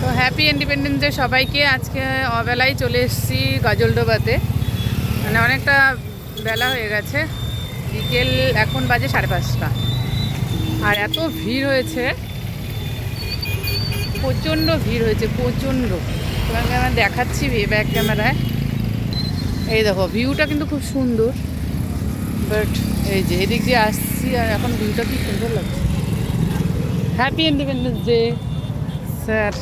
তো happy independence day সবাইকে। আজকে অবেলায় চলে এসেছি গাজলডোবাতে। মানে অনেকটা বেলা হয়ে গেছে। বিকেল এখন বাজে সাড়ে পাঁচটা। আর এত ভিড় হয়েছে। প্রচণ্ড ভিড় হয়েছে, প্রচণ্ড। তোমাকে আমি দেখাচ্ছি ব্যাক ক্যামেরায় এই দেখো ভিউটা কিন্তু খুব সুন্দর। বাট এই যে, এদিক দিয়ে আসছি আর এখন ভিউটা কি সুন্দর লাগছে। হ্যাপি ইন্ডিপেন্ডেন্স ডে স্যার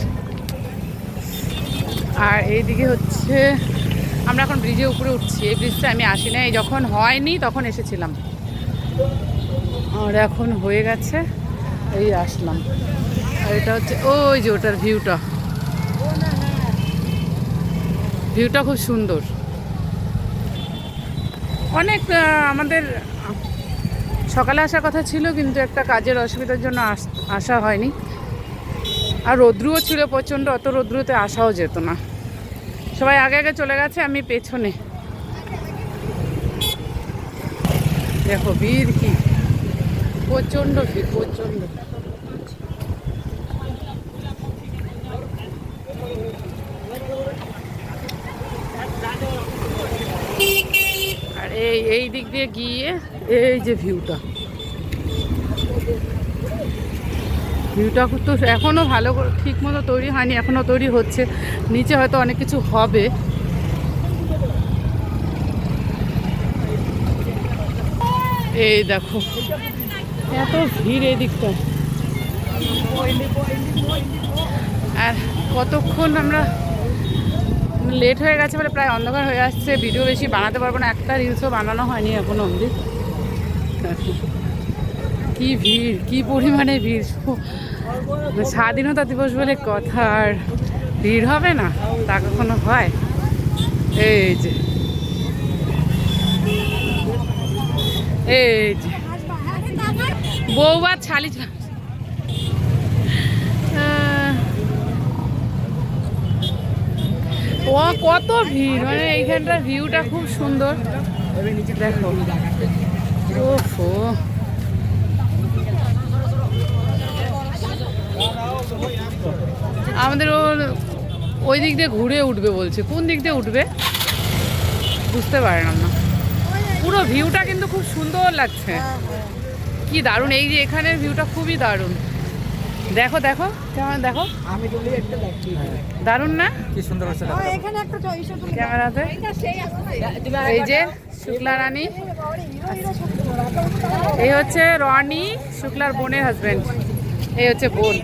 আর এইদিকে হচ্ছে আমরা এখন ব্রিজে উপরে উঠছি। এই ব্রিজটা আমি আসি না এই যখন হয়নি তখন এসেছিলাম। আর এখন হয়ে গেছে, এই আসলাম। আর এটা হচ্ছে, ওই যে ওটার ভিউটা ভিউটা খুব সুন্দর। অনেক আমাদের সকালে আসার কথা ছিল, কিন্তু একটা কাজের অসুবিধার জন্য আস- আসা হয়নি। আর রৌদ্রুও ছিল প্রচণ্ড, অত রৌদ্রুতে আসাও যেত না। সবাই আগে আগে চলে গেছে, আমি পেছনে। দেখো, ভিড় কি? প্রচণ্ড ভিড়, প্রচণ্ড। আর এই এই দিক দিয়ে গিয়ে এই যে ভিউটা ভিউটা তো এখনও ভালো ঠিক মতো তৈরি হয়নি এখনও তৈরি হচ্ছে। নিচে হয়তো অনেক কিছু হবে। এই দেখো, এত ভিড় এই দিকটা। আর কতক্ষণ আমরা লেট হয়ে গেছে বলে প্রায় অন্ধকার হয়ে আসছে, ভিডিও বেশি বানাতে পারব না, একটা রিলসও বানানো হয়নি এখনও অবধি। কি ভিড়, কি পরিমাণে ভিড়? স্বাধীনতা দিবস বলে কথা আর ভিড় হবে না, তা কখনো হয়? এই যে। এই যে। বউবার ছালি কত ভিড় মানে এইখানটার ভিউটা খুব সুন্দর। দেখো। ও ওই দিক দিয়ে ঘুরে উঠবে বলছে। কোন দিক দিয়ে উঠবে? বুঝতে পারলাম না। পুরো ভিউটা কিন্তু খুব সুন্দর লাগছে। কি দারুণ। এই যে এখানের ভিউটা খুবই দারুণ। দেখো দেখো কেমন দেখো। আমি একটা দেখছি। দারুণ না? কি সুন্দর হচ্ছে এখানে একটা ক্যামেরাতে। এই যে শুক্লা রানী। এই হচ্ছে রনি শুক্লার বোনের হাজবেন্ড এই হচ্ছে বোন।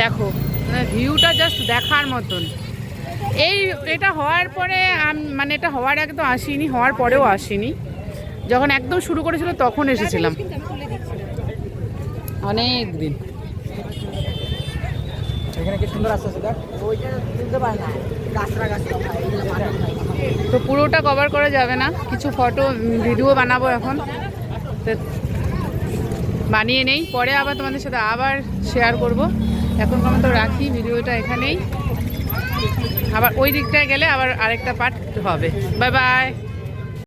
দেখো ভিউটা জাস্ট দেখার মতন। এই এটা হওয়ার পরে মানে এটা হওয়ার আগে তো আসিনি হওয়ার পরেও আসিনি। যখন একদম শুরু করেছিল তখন এসেছিলাম। অনেক দিন তো পুরোটা কভার করা যাবে না। কিছু ফটো ভিডিও বানাবো এখন। বানিয়ে নেই। পরে আবার তোমাদের সাথে আবার শেয়ার করব। এখন মতো রাখি, ভিডিওটা এখানেই। আবার ওই দিকটায় গেলে আবার আরেকটা পার্ট হবে। Bye bye